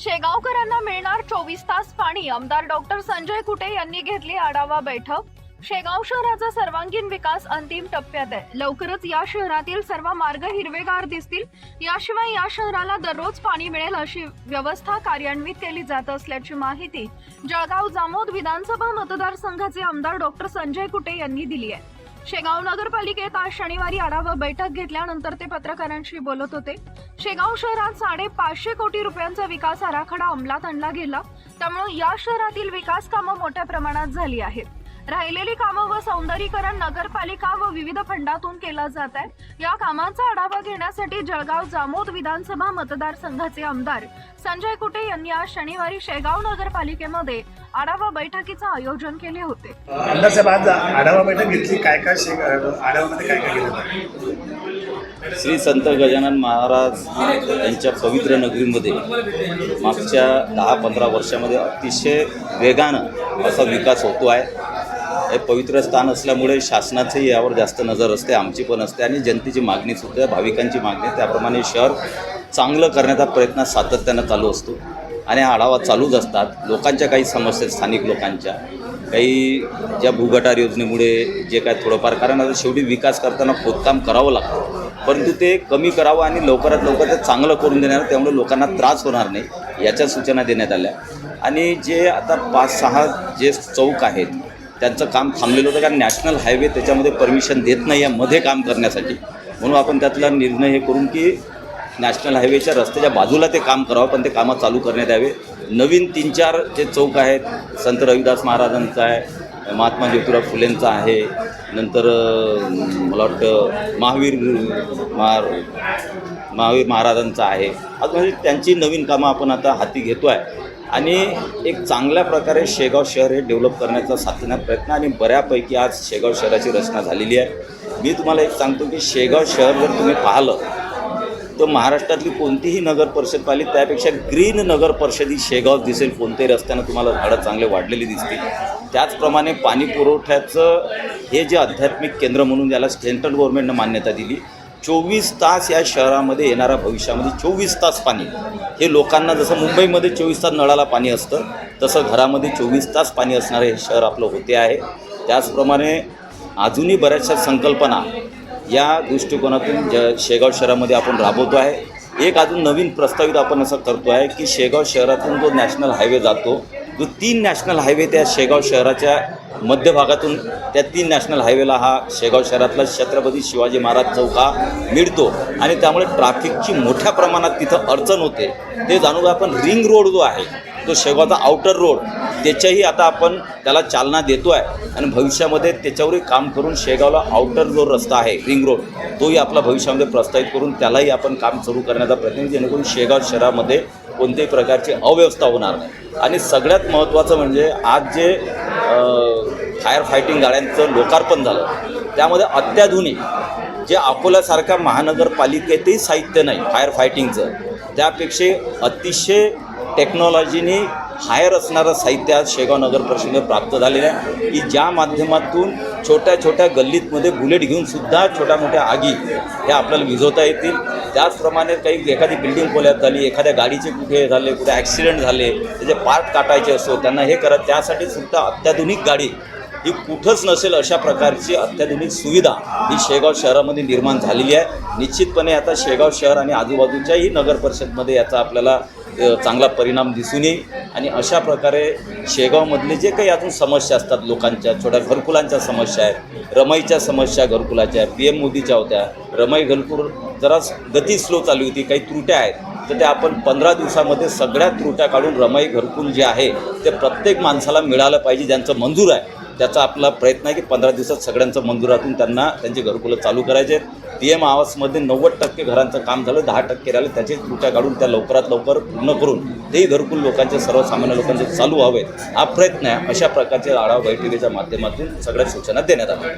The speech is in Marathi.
शेगावकरांना मिळणार चोवीस तास पाणी. आमदार डॉक्टर संजय कुटे यांनी घेतली आढावा बैठक. शेगाव शहराचा सर्वांगीण विकास अंतिम टप्प्यात आहे. लवकरच या शहरातील सर्व मार्ग हिरवेगार दिसतील. याशिवाय या शहराला दररोज पाणी मिळेल अशी व्यवस्था कार्यान्वित केली जात असल्याची माहिती जळगाव जामोद विधानसभा मतदारसंघाचे आमदार डॉक्टर संजय कुटे यांनी दिली आहे. शेगाव नगरपालिकेत आज शनिवारी आढावा बैठक घेतल्यानंतर ते पत्रकारांशी बोलत होते. शेगाव शहरात साडे पाचशे कोटी रुपयांचा विकास आराखडा अंमलात आणला गेला. त्यामुळे या शहरातील विकास कामं मोठ्या प्रमाणात झाली आहेत. राहिलेली कामं व सौंदर्यीकरण नगरपालिका व विविध फंडातून केलं जात आहे. या कामाचा आढावा घेण्यासाठी जळगाव जामोद विधानसभा मतदारसंघाचे आमदार संजय कुटे यांनी आज शनिवारी शेगाव नगरपालिकेमध्ये आढावा बैठकीचं आयोजन केले होते. आमदार साहेब आज आढावा बैठक घेतली. काय काय शे आढाव्यामध्ये काय काय केलं? श्री संत गजानन महाराज यांच्या पवित्र नगरीमध्ये मागच्या दहा पंधरा वर्षामध्ये अतिशय वेगानं असा विकास होतो आहे. हे पवित्र स्थान असल्यामुळे शासनाचंही यावर जास्त नजर असते आमची पण असते आणि जनतेची मागणी सुद्धा भाविकांची मागणी. त्याप्रमाणे शहर चांगलं करण्याचा प्रयत्न सातत्यानं चालू असतो आणि हा आढावा चालूच असतात. लोकांच्या काही समस्या आहेत स्थानिक लोकांच्या. काही ज्या भूगटार योजनेमुळे जे काय थोडंफार कारण आता शेवटी विकास करताना खोदकाम करावं लागतं. परंतु ते कमी करावं आणि लवकरात लवकर ते चांगलं करून देणार त्यामुळे लोकांना त्रास होणार नाही याच्या सूचना देण्यात आल्या. आणि जे आता पाच सहा जे चौक आहेत त्यांचं काम थांबलेलं होतं कारण नॅशनल हायवे त्याच्यामध्ये परमिशन देत नाही आहे मध्ये काम करण्यासाठी. म्हणून आपण त्यातला निर्णय हे करून की नॅशनल हायवेच्या रस्त्याच्या बाजूला ते काम करावं पण ते कामं चालू करण्यात यावे. नवीन तीन चार जे चौक आहेत संत रविदास महाराजांचा आहे महात्मा ज्योतिराव फुलेंचा आहे नंतर मला वाटतं महावीर महार महावीर महाराजांचा आहे. अजून म्हणजे त्यांची नवीन कामं आपण आता हाती घेतो आहे आणि एक चांगल्या प्रकारे शेगाव शहर हे डेव्हलप करण्याचा साधण्याचा प्रयत्न आणि बऱ्यापैकी आज शेगाव शहराची रचना झालेली आहे. मी तुम्हाला एक सांगतो की शेगाव शहर जर तुम्ही पाहिलं तर महाराष्ट्रातली कोणतीही नगर परिषद पाहिली त्यापेक्षा ग्रीन नगर परिषद ही शेगाव दिसेल. कोणत्याही रस्त्यानं तुम्हाला झाडं चांगले वाढलेली दिसतील. त्याचप्रमाणे पाणी पुरवठ्याचं हे जे आध्यात्मिक केंद्र म्हणून याला सेंट्रल गव्हर्नमेंटनं मान्यता दिली चोवीस तास या शहरामध्ये येणाऱ्या भविष्यामध्ये चोवीस तास पाणी. हे लोकांना जसं मुंबईमध्ये चोवीस तास नळाला पाणी असतं तसं घरामध्ये चोवीस तास पाणी असणारे हे शहर आपलं होते आहे. त्याचप्रमाणे अजूनही बऱ्याचशा संकल्पना या दृष्टिकोनातून ज शेगाव शहरामध्ये आपण राबवतो आहे. एक अजून नवीन प्रस्तावित आपण असं करतो आहे की शेगाव शहरातून जो नॅशनल हायवे जातो जो तीन नॅशनल हायवे त्या शेगाव शहराच्या मध्य भागातून त्या तीन नॅशनल हायवेला हा शेगाव शहरातला छत्रपती शिवाजी महाराज चौक हा मिळतो. आणि त्यामुळे ट्रॅफिकची मोठ्या प्रमाणात तिथं अडचण होते. ते जाणून आपण रिंग रोड जो आहे तो शेगावचा आउटर रोड त्याच्याही आता आपण त्याला चालना देतो आहे आणि भविष्यामध्ये त्याच्यावरही काम करून शेगावला आउटर जो रस्ता आहे रिंग रोड तोही आपला भविष्यामध्ये प्रस्तावित करून त्यालाही आपण काम सुरू करण्याचा प्रयत्न जेणेकरून शेगाव शहरामध्ये कोणत्याही प्रकारची अव्यवस्था होणार नाही. आणि सगळ्यात महत्त्वाचं म्हणजे आज जे फायर फायटिंग गाड्यांचं लोकार्पण झालं. त्यामध्ये अत्याधुनिक जे अकोल्यासारख्या महानगरपालिकेतही साहित्य नाही फायर फायटिंगचं त्यापेक्षा अतिशय टेक्नॉलॉजीने हायर असणारं साहित्य आज शेगाव नगर परिषदेने प्राप्त झालेलं आहे. की ज्या माध्यमातून छोट्या छोट्या गल्लीतमध्ये बुलेट घेऊनसुद्धा छोट्या मोठ्या आगी ह्या आपल्याला विझवता येतील. त्याचप्रमाणे काही एखादी बिल्डिंग कोल्यात झाली एखाद्या गाडीचे कुठे झाले कुठे ॲक्सिडेंट झाले त्याचे पार्ट काटायचे असो त्यांना हे करत त्यासाठी सुद्धा अत्याधुनिक गाडी ही कुठंच नसेल अशा प्रकारची अत्याधुनिक सुविधा ही शेगाव शहरामध्ये निर्माण झालेली आहे. निश्चितपणे आता शेगाव शहर आणि आजूबाजूच्याही नगर परिषदमध्ये याचा आपल्याला चांगला परिणाम दिसून येईल. आणि अशा प्रकारे शेगावमधले जे काही अजून समस्या असतात लोकांच्या छोट्या घरकुलांच्या समस्या आहेत रमाईच्या समस्या घरकुलाच्या पी एम मोदीच्या होत्या रमाई घरकुल जरा गती स्लो चालू होती काही त्रुट्या आहेत. तर त्या आपण पंधरा दिवसामध्ये सगळ्या त्रुट्या काढून रमाई घरकुल जे आहे ते प्रत्येक माणसाला मिळालं पाहिजे ज्यांचं मंजूर आहे. त्याचा आपला प्रयत्न आहे की पंधरा दिवसात सगळ्यांचं मंजुरातून त्यांना त्यांची घरकुलं चालू करायचे. पी एम आवासमध्ये नव्वद टक्के घरांचं काम झालं दहा टक्के राहिले. त्याचे त्रुट्या काढून त्या लवकरात लवकर पूर्ण करून तेही घरकुल लोकांचे सर्वसामान्य लोकांचे चालू व्हावेत हा प्रयत्न आहे अशा प्रकारचे आढावा बैठकीच्या माध्यमातून सगळ्या सूचना देण्यात आल्या.